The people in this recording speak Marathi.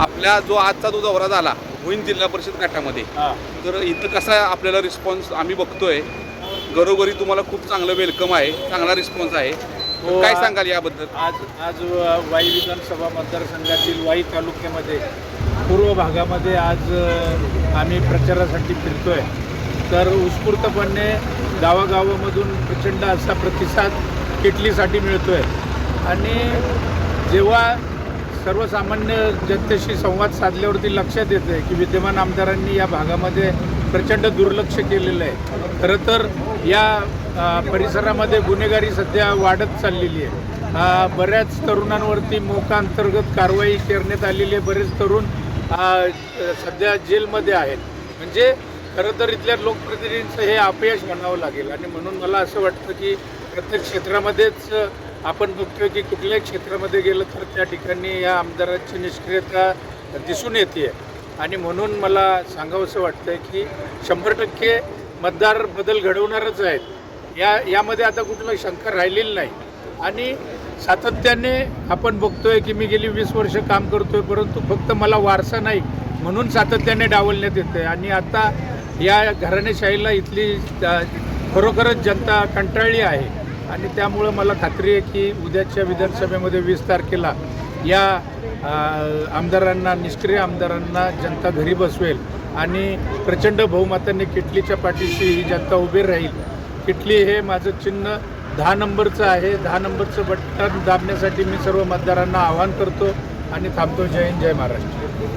आपल्या जो आजचा जो दौरा झाला भुईन जिल्हा परिषद गटामध्ये. तर इथं कसा आपल्याला रिस्पॉन्स आम्ही बघतोय. घरोघरी तुम्हाला खूप चांगलं वेलकम आहे चांगला रिस्पॉन्स आहे. हो, काय सांगाल याबद्दल? आज आज वाई विधानसभा मतदारसंघातील वाई तालुक्यामध्ये पूर्व भागामध्ये आज आम्ही प्रचारासाठी फिरतोय. तर उत्स्फूर्तपणे गावागावामधून प्रचंड असा प्रतिसाद किटलीसाठी मिळतोय. आणि जेव्हा सर्वसामान्य जनतेशी संवाद साधल्यावरती लक्षात येतं की विद्यमान आमदारांनी या भागामध्ये प्रचंड दुर्लक्ष केलेलं आहे. खरं तर या परिसरामध्ये गुन्हेगारी सध्या वाढत चाललेली आहे. बऱ्याच तरुणांवरती मोका अंतर्गत कारवाई करण्यात आलेली आहे. बरेच तरुण सध्या जेलमध्ये आहेत. म्हणजे खरं तर इथल्या लोकप्रतिनिधींचं हे अपयश म्हणावं लागेल. आणि म्हणून मला असं वाटतं की प्रत्येक क्षेत्रामध्येच आपण बघतोय की कुठल्याही क्षेत्रामध्ये गेलं तर त्या ठिकाणी या आमदारांची निष्क्रियता दिसून येते. आणि म्हणून मला सांगावंसं वाटतंय की शंभर टक्के मतदार बदल घडवणारच आहेत. या यामध्ये आता कुठलं शंका राहिलेली नाही. आणि सातत्याने आपण बघतोय की मी गेली वीस वर्ष काम करतोय परंतु फक्त मला वारसा नाही म्हणून सातत्याने डावलण्यात येते आणि आता या घराणेशाहीला इथली खरोखरच जनता कंटाळली आहे. आणि त्यामुळं मला खात्री आहे की उद्याच्या विधानसभेमध्ये वीस तारखेला या आमदारांना निष्क्रिय आमदारांना जनता घरी बसवेल आणि प्रचंड बहुमताने किटलीच्या पाठीशी ही जनता उभी राहील. किटली हे माझं चिन्ह दहा नंबरचं आहे. दहा नंबरचं बटन दाबण्यासाठी मी सर्व मतदारांना आवाहन करतो आणि थांबतो. जय हिंद जय महाराष्ट्र.